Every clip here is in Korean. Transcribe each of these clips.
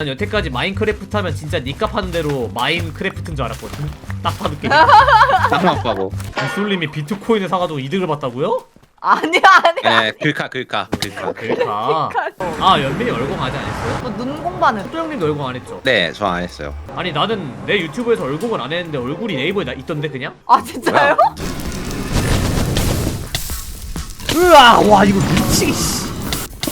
난 여태까지 마인크래프트 하면 진짜 니값 하는 대로 마인크래프트인 줄 알았거든. 딱 봐도 게 쌍막 바보. 이솔님이 비트코인을 사가지고 이득을 봤다고요? 아니야 아니야. 예, 글카 글카 글카. 그러니까. 아 연민이 얼공 아직 안 했어요? 너눈 공부하는. 소도 형님도 얼공 안 했죠? 네, 저 안 했어요. 아니 나는 내 유튜브에서 얼공을 안 했는데 얼굴이 네이버에 나 있던데 그냥? 아 진짜요? 으아 와 이거 미치기 씨.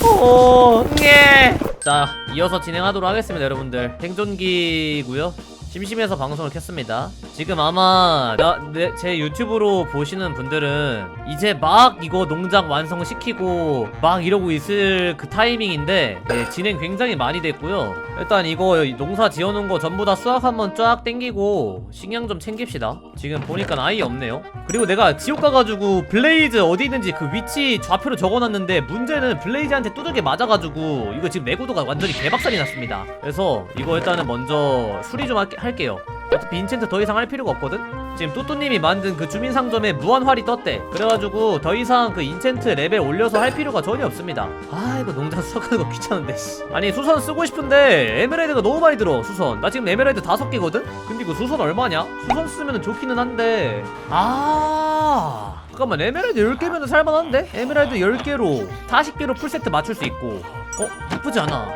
오, 예. 자, 이어서 진행하도록 하겠습니다, 여러분들. 생존기고요. 심심해서 방송을 켰습니다. 지금 아마 나, 내, 제 유튜브로 보시는 분들은 이제 막 이거 농장 완성시키고 막 이러고 있을 그 타이밍인데 네, 진행 굉장히 많이 됐고요. 일단 이거 농사 지어놓은 거 전부 다 수확 한번 쫙 땡기고 식량 좀 챙깁시다. 지금 보니까 아예 없네요. 그리고 내가 지옥 가가지고 블레이즈 어디 있는지 그 위치 좌표를 적어놨는데 문제는 블레이즈한테 두들게 맞아가지고 이거 지금 내구도가 완전히 개박살이 났습니다. 그래서 이거 일단은 먼저 수리 좀 할게, 할게요. 어차피 인챈트 더 이상 할 필요가 없거든? 지금 뚜뚜님이 만든 그 주민상점에 무한활이 떴대. 그래가지고 더 이상 그 인챈트 레벨 올려서 할 필요가 전혀 없습니다. 아 이거 농장 수확하는 거 귀찮은데 씨. 아니 수선 쓰고 싶은데 에메랄드가 너무 많이 들어 수선. 나 지금 에메랄드 다섯 개거든? 근데 이거 수선 얼마냐? 수선 쓰면 좋기는 한데 아 잠깐만 에메랄드 10개면 살만한데? 에메랄드 10개로 40개로 풀세트 맞출 수 있고 어? 나쁘지 않아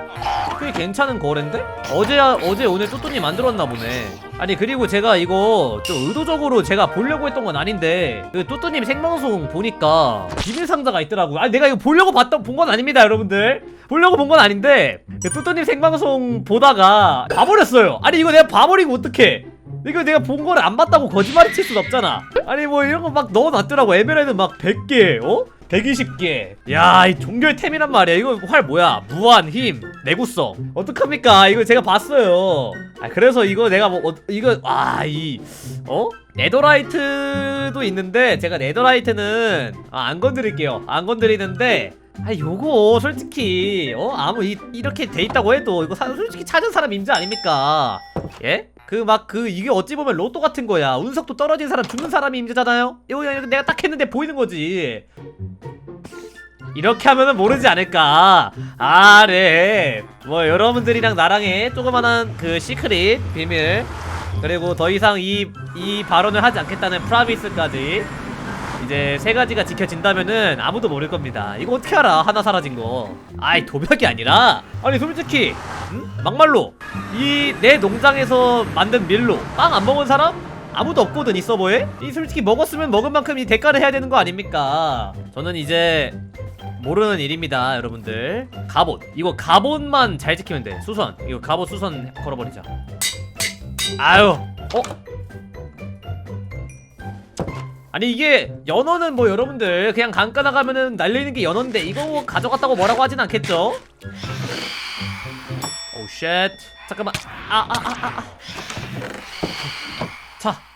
꽤 괜찮은 거래인데? 어제 어제 오늘 뚜뚜님 만들었나 보네 아니 그리고 제가 이거 좀 의도적으로 제가 보려고 했던 건 아닌데 그 뚜뚜님 생방송 보니까 비밀 상자가 있더라고요 아니 내가 이거 보려고 봤던 본 건 아닙니다 여러분들 보려고 본 건 아닌데 그 뚜뚜님 생방송 보다가 봐버렸어요 아니 이거 내가 봐버리고 어떡해 이거 내가 본 거를 안 봤다고 거짓말을 칠 순 없잖아. 아니 뭐 이런 거 막 넣어놨더라고. 에메랄드 막 100개, 어? 120개. 야, 이 종결템이란 말이야. 이거 활 뭐야? 무한 힘, 내구성. 어떡합니까? 이거 제가 봤어요. 아, 그래서 이거 내가 뭐, 어, 이거, 아, 이, 어? 네더라이트도 있는데, 제가 네더라이트는, 아, 안 건드릴게요. 안 건드리는데, 아 요거 솔직히 어 아무 이, 이렇게 돼 있다고 해도 이거 사, 솔직히 찾은 사람 임자 아닙니까 예? 그막그 이게 어찌 보면 로또 같은 거야. 운석도 떨어진 사람 죽는 사람이 임자잖아요. 이거 내가 딱 했는데 보이는 거지. 이렇게 하면은 모르지 않을까. 아래 뭐 여러분들이랑 나랑의 조그만한 그 시크릿 비밀. 그리고 더 이상 이 이 발언을 하지 않겠다는 프라미스까지 이제 세 가지가 지켜진다면은 아무도 모를 겁니다. 이거 어떻게 알아? 하나 사라진 거. 아이 도벽이 아니라 아니 솔직히 응? 막말로 이 내 농장에서 만든 밀로 빵 안 먹은 사람 아무도 없거든 이 서버에. 이 솔직히 먹었으면 먹은 만큼 이 대가를 해야 되는 거 아닙니까? 저는 이제 모르는 일입니다, 여러분들. 갑옷 이거 갑옷만 잘 지키면 돼. 수선 이거 갑옷 수선 걸어버리자. 아유 어 아니 이게 연어는 뭐 여러분들 그냥 강가 나가면은 날리는 게 연어인데 이거 가져갔다고 뭐라고 하진 않겠죠? 오쉣 잠깐만. 아아아 아. 자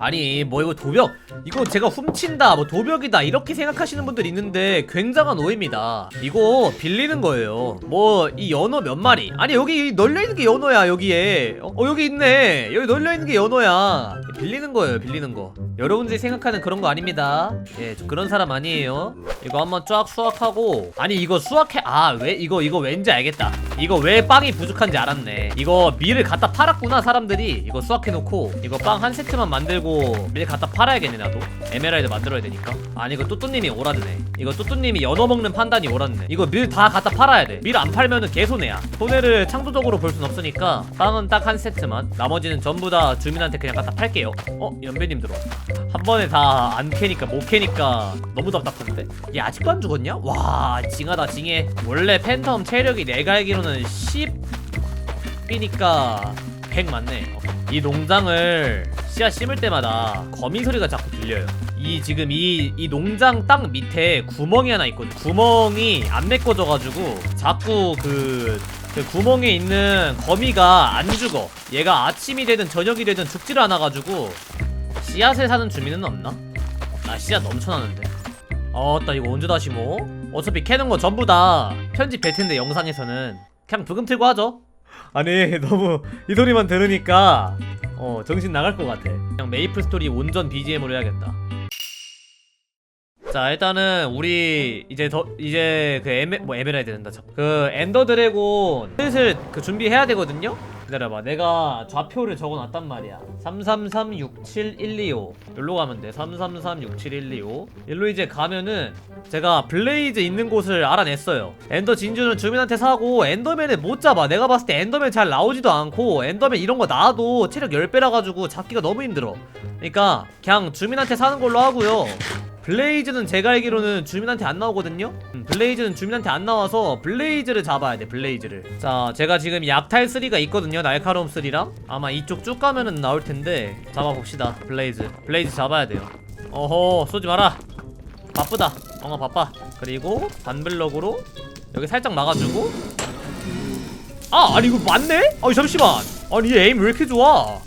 아니 뭐 이거 도벽? 이거 제가 훔친다 뭐 도벽이다 이렇게 생각하시는 분들 있는데 굉장한 오해입니다. 이거 빌리는 거예요. 뭐 이 연어 몇 마리? 아니 여기 널려있는 게 연어야 여기에. 어, 어, 여기 있네. 여기 널려있는 게 연어야. 빌리는 거예요 빌리는 거. 여러분들이 생각하는 그런 거 아닙니다. 예저 그런 사람 아니에요. 이거 한번 쫙 수확하고. 아니 이거 수확해. 아 왜 이거 이거 왠지 알겠다. 이거 왜 빵이 부족한지 알았네. 이거 밀을 갖다 팔았구나 사람들이. 이거 수확해놓고 이거 빵 한 세트만 만들고 밀 갖다 팔아야겠네 나도. 에메랄드 만들어야 되니까. 아니 이거 뚜뚜님이 오라드네. 이거 뚜뚜님이 연어 먹는 판단이 옳았네. 이거 밀 다 갖다 팔아야 돼밀 안 팔면은 개손해야. 손해를 창조적으로 볼 순 없으니까 빵은 딱 한 세트만 나머지는 전부 다 주민한테 그냥 갖다 팔게요. 어? 연배님 들어왔다 한 번에 다 안 캐니까 못 캐니까 너무 답답한데. 얘 아직도 안 죽었냐? 와 징하다 징해. 원래 팬텀 체력이 내가 알기로는 10이니까 100 맞네 어. 이 농장을 씨앗 심을 때마다 거미 소리가 자꾸 들려요 이 지금 이, 이 농장 땅 밑에 구멍이 하나 있거든 구멍이 안 메꿔져가지고 자꾸 그, 그 구멍에 있는 거미가 안 죽어 얘가 아침이 되든 저녁이 되든 죽지를 않아가지고 씨앗을 사는 주민은 없나? 아 씨앗 넘쳐나는데 어따 이거 언제 다시 뭐? 어차피 캐는 거 전부 다 편집 될 텐데 영상에서는 그냥 부금 틀고 하죠 아니 너무 이 소리만 들으니까 어 정신 나갈 것 같아 그냥 메이플 스토리 온전 BGM으로 해야겠다 자 일단은 우리 이제 더 이제 그 에메 뭐 에메랄드 된다 저. 그 엔더 드래곤 슬슬 그 준비해야 되거든요. 기다려봐. 내가 좌표를 적어놨단 말이야. 333-67125 여기로 가면 돼. 333-67125 일로 이제 가면은 제가 블레이즈 있는 곳을 알아냈어요. 엔더 진주는 주민한테 사고 엔더맨을 못 잡아. 내가 봤을 때 엔더맨 잘 나오지도 않고 엔더맨 이런 거 나와도 체력 10배라 가지고 잡기가 너무 힘들어. 그러니까 그냥 주민한테 사는 걸로 하고요 블레이즈는 제가 알기로는 주민한테 안 나오거든요? 음, 블레이즈는 주민한테 안 나와서 블레이즈를 잡아야 돼 블레이즈를. 자 제가 지금 약탈 3가 있거든요 날카로움 3랑. 아마 이쪽 쭉 가면은 나올 텐데 잡아봅시다 블레이즈. 블레이즈 잡아야 돼요. 어허 쏘지 마라. 바쁘다. 엉아 바빠. 그리고 반블럭으로 여기 살짝 막아주고. 아 아니 이거 맞네? 아니 잠시만. 아니 얘 에임 왜 이렇게 좋아?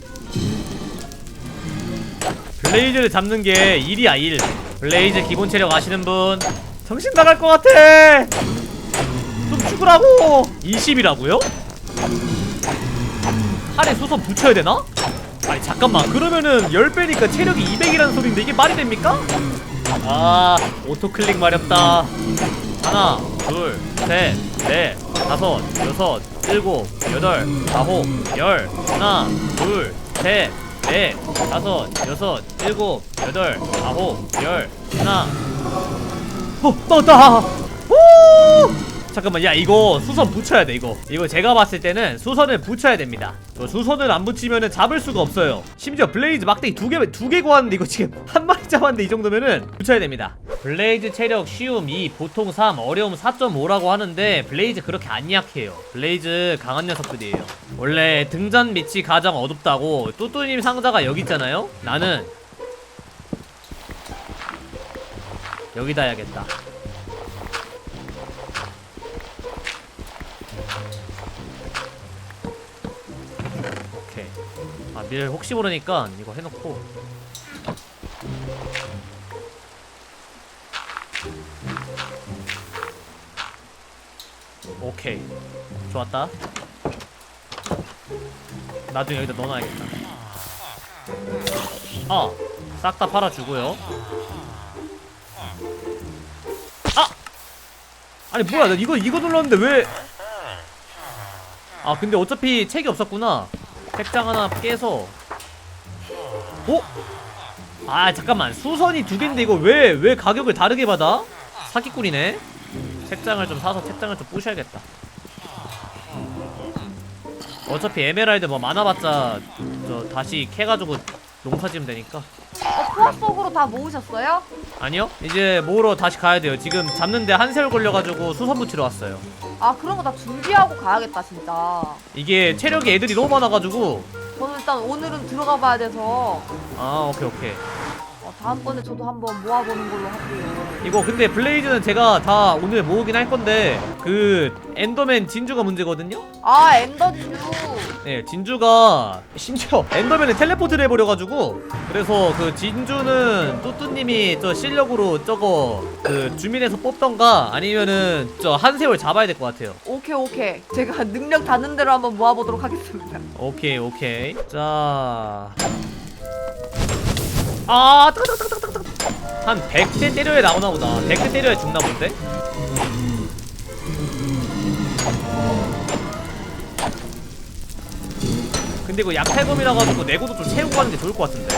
블레이즈를 잡는 게 일이야 일 블레이즈 기본 체력 아시는 분 정신 나갈 것 같아 좀 죽으라고 20이라고요? 팔에 수선 붙여야 되나? 아니 잠깐만 그러면은 10배니까 체력이 200이라는 소린데 이게 말이 됩니까? 아 오토클릭 마렵다 하나 둘셋넷 다섯 여섯 일곱 여덟 아홉 열 하나 둘셋 넷 다섯 여섯 일곱 여덟 아홉 열 하나. 어 떴다. 오! 잠깐만 야 이거 수선 붙여야 돼 이거. 이거 제가 봤을 때는 수선을 붙여야 됩니다. 저 수선을 안 붙이면은 잡을 수가 없어요. 심지어 블레이즈 막대기 두 개 두 개 구하는데 이거 지금 한 마리 잡았는데 이 정도면은 붙여야 됩니다. 블레이즈 체력 쉬움 2 보통 3 어려움 4.5라고 하는데 블레이즈 그렇게 안 약해요. 블레이즈 강한 녀석들이에요 원래 등잔 밑이 가장 어둡다고 뚜뚜님 상자가 여기 있잖아요? 나는 여기다 해야겠다. 오케이. 아 밀 혹시 모르니까 이거 해놓고. 오케이. 좋았다 나중에 여기다 넣어놔야겠다. 아싹 다 팔아주고요. 아! 아니 뭐야 나 이거 이거 눌렀는데 왜? 아 근데 어차피 책이 없었구나. 책장 하나 깨서. 어? 아 잠깐만. 수선이 두 개인데 이거 왜 왜 가격을 다르게 받아? 사기꾼이네. 책장을 좀 사서 책장을 좀 부셔야겠다 어차피 에메랄드 뭐 많아봤자 저 다시 캐가지고 농사 지으면 되니까. 어, 포화 속으로 다 모으셨어요? 아니요. 이제 모으러 다시 가야 돼요. 지금 잡는데 한 세월 걸려가지고 수선 붙이러 왔어요. 아 그런 거 다 준비하고 가야겠다 진짜. 이게 체력이 애들이 너무 많아가지고. 저는 일단 오늘은 들어가 봐야 돼서. 아 오케이 오케이. 어, 다음번에 저도 한번 모아보는 걸로 할게요. 이거 근데 블레이즈는 제가 다 오늘 모으긴 할 건데 그 엔더맨 진주가 문제거든요? 아 엔더진주. 네 진주가 심지어 엔더맨을 텔레포트를 해버려가지고 그래서 그 진주는 뚜뚜님이 저 실력으로 저거 그 주민에서 뽑던가 아니면은 저 한세월 잡아야 될 것 같아요 오케이 오케이. 제가 능력 닿는 대로 한번 모아보도록 하겠습니다. 오케이 오케이 자 아, 따가따가따가따가. 한 100대 때려야 나오나 보다. 100대 때려야 죽나 본데? 근데 이거 약탈검이라 가지고 내고도 좀 채우고 가는 게 좋을 것 같은데.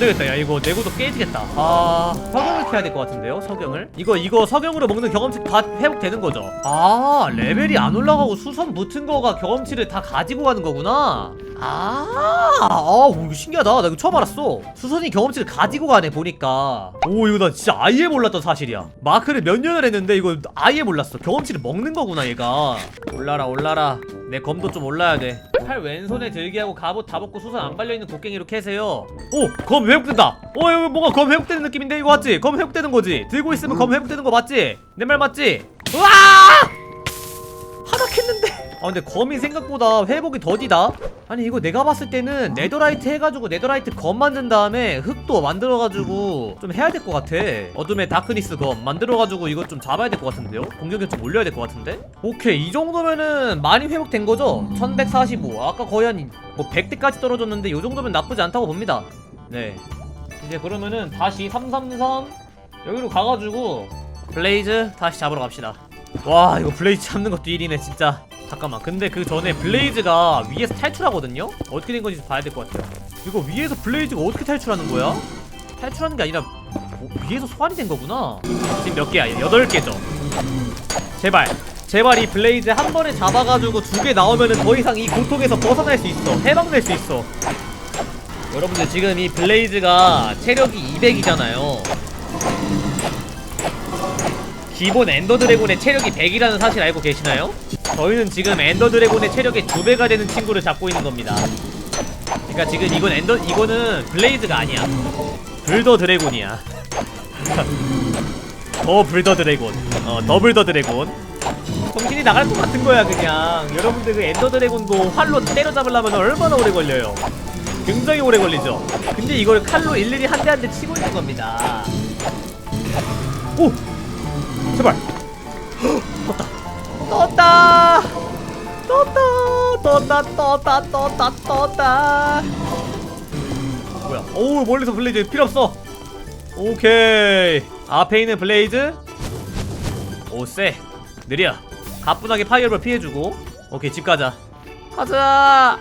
안 되겠다. 야 이거 내고도 깨지겠다. 아 석영을 캐야 될 것 같은데요. 석영을. 이거 이거 석영으로 먹는 경험치 다 회복되는 거죠. 아 레벨이 안 올라가고 수선 붙은 거가 경험치를 다 가지고 가는 거구나. 아, 아, 오, 이거 신기하다. 나 이거 처음 알았어. 수선이 경험치를 가지고 가네 보니까. 오, 이거 나 진짜 아예 몰랐던 사실이야. 마크를 몇 년을 했는데 이거 아예 몰랐어. 경험치를 먹는 거구나 얘가. 올라라, 올라라. 내 검도 좀 올라야 돼. 팔 왼손에 들게 하고 갑옷 다 벗고 수선 안 빨려 있는 곡괭이로 캐세요. 오, 검 회복된다. 어, 이거 뭔가 검 회복되는 느낌인데 이거 맞지? 검 회복되는 거지. 들고 있으면 검 회복되는 거 맞지? 내 말 맞지? 우와! 하나 캤는데. 아 근데 검이 생각보다 회복이 더디다. 아니 이거 내가 봤을 때는 네더라이트 해가지고 네더라이트 검 만든 다음에 흙도 만들어가지고 좀 해야 될 것 같아 어둠의 다크니스 검 만들어가지고 이거 좀 잡아야 될 것 같은데요? 공격력 좀 올려야 될 것 같은데? 오케이 이 정도면은 많이 회복된 거죠? 1145 아까 거의 한뭐 100대까지 떨어졌는데 이 정도면 나쁘지 않다고 봅니다 네 이제 그러면은 다시 333 여기로 가가지고 블레이즈 다시 잡으러 갑시다 와 이거 블레이즈 잡는 것도 일이네 진짜. 잠깐만 근데 그 전에 블레이즈가 위에서 탈출하거든요? 어떻게 된 건지 봐야 될 것 같아요. 이거 위에서 블레이즈가 어떻게 탈출하는 거야? 탈출하는 게 아니라 어, 위에서 소환이 된 거구나. 지금 몇 개야? 여덟 개죠. 제발 제발 이 블레이즈 한 번에 잡아가지고 두 개 나오면은 더 이상 이 고통에서 벗어날 수 있어. 해방될 수 있어. 여러분들 지금 이 블레이즈가 체력이 200이잖아요 기본 엔더 드래곤의 체력이 100이라는 사실 알고 계시나요? 저희는 지금 엔더 드래곤의 체력의 두 배가 되는 친구를 잡고 있는 겁니다. 그러니까 지금 이건 엔더 이거는 블레이즈가 아니야. 불더 드래곤이야. 더 불더 드래곤. 어 더블 더 드래곤. 정신이 나갈 것 같은 거야 그냥. 여러분들 그 엔더 드래곤도 활로 때려잡으려면 얼마나 오래 걸려요. 굉장히 오래 걸리죠. 근데 이걸 칼로 일일이 한 대 한 대 치고 있는 겁니다. 오! 제발. 떴다. 떴다. 떴다 떴다 떴다 떴다. 뭐야. 오 멀리서 블레이즈 필요 없어. 오케이. 앞에 있는 블레이즈 오쎄. 느려. 가뿐하게 파이어볼 피해주고. 오케이 집 가자. 가자.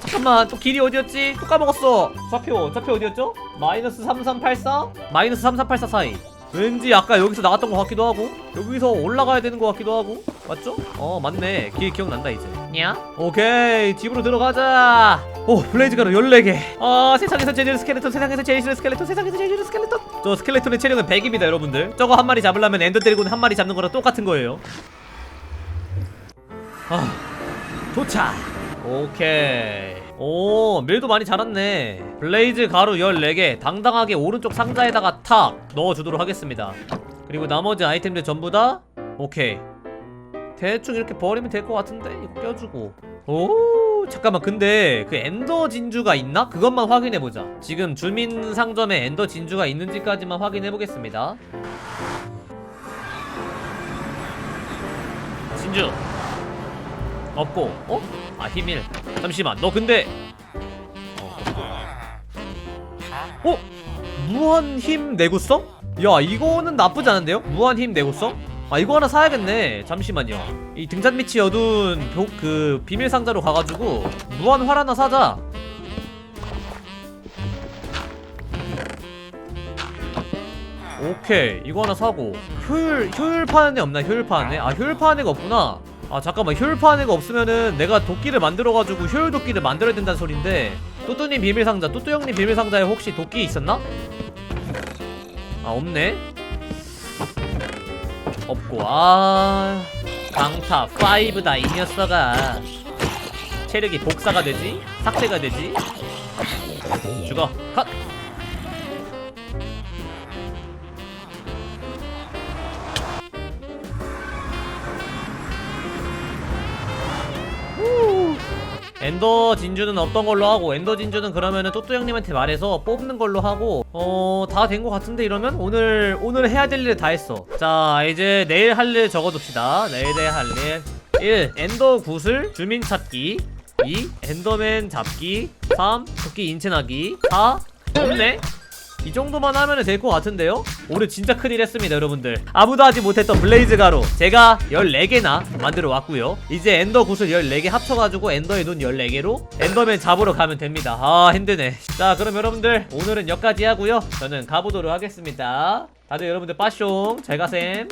잠깐만 또 길이 어디였지? 또 까먹었어. 좌표 좌표 어디였죠? 마이너스 3384? 마이너스 3384 사이 왠지 아까 여기서 나왔던 것 같기도 하고 여기서 올라가야 되는 것 같기도 하고. 맞죠? 어 맞네. 길 기억난다 이제. 냐? 오케이 집으로 들어가자. 오 블레이즈 가루 14개. 아 세상에서 제일 싫은 스켈레톤 세상에서 제일 싫은 스켈레톤 세상에서 제일 싫은 스켈레톤. 저 스켈레톤의 체력은 100입니다 여러분들. 저거 한 마리 잡으려면 엔더 드래곤 한 마리 잡는 거랑 똑같은 거예요. 아 도착. 오케이 오 밀도 많이 자랐네. 블레이즈 가루 14개 당당하게 오른쪽 상자에다가 탁 넣어주도록 하겠습니다. 그리고 나머지 아이템들 전부 다 오케이. 대충 이렇게 버리면 될 것 같은데? 이거 껴주고. 오 잠깐만. 근데 그 엔더 진주가 있나? 그것만 확인해보자. 지금 주민 상점에 엔더 진주가 있는지까지만 확인해보겠습니다. 진주 없고 어? 아 힘일 잠시만 너 근데 어? 어? 무한 힘 내구성? 야 이거는 나쁘지 않은데요? 무한 힘 내구성? 아 이거 하나 사야겠네 잠시만요 이 등잔 밑이 어두운 벼, 그 비밀 상자로 가가지고 무한 활 하나 사자 오케이 이거 하나 사고 효율 효율 파는 애 없나 효율 파는 애? 아 효율 파는 애가 없구나 아 잠깐만. 효율 파는 애가 없으면은 내가 도끼를 만들어가지고 효율 도끼를 만들어야 된다는 소린데 또뚜님 비밀 상자 또뚜 형님 비밀 상자에 혹시 도끼 있었나? 아 없네. 없고. 아 강타 5다 이 녀석아. 체력이 복사가 되지? 삭제가 되지? 죽어. 컷 엔더 진주는 없던 걸로 하고 엔더 진주는 그러면은 또또 형님한테 말해서 뽑는 걸로 하고 어 다 된 것 같은데 이러면 오늘 오늘 해야 될일다 했어 자 이제 내일 할 일 적어둡시다 내일 할일 1. 엔더 구슬 주민 찾기 2. 엔더맨 잡기 3. 토끼 인체나기 4. 없네 이 정도만 하면 될 것 같은데요? 올해 진짜 큰일 했습니다 여러분들. 아무도 하지 못했던 블레이즈 가루 제가 14개나 만들어 왔고요. 이제 엔더 구슬 14개 합쳐가지고 엔더의 눈 14개로 엔더맨 잡으러 가면 됩니다. 아 힘드네. 자 그럼 여러분들 오늘은 여기까지 하고요. 저는 가보도록 하겠습니다. 다들 여러분들 빠숑. 잘 가셈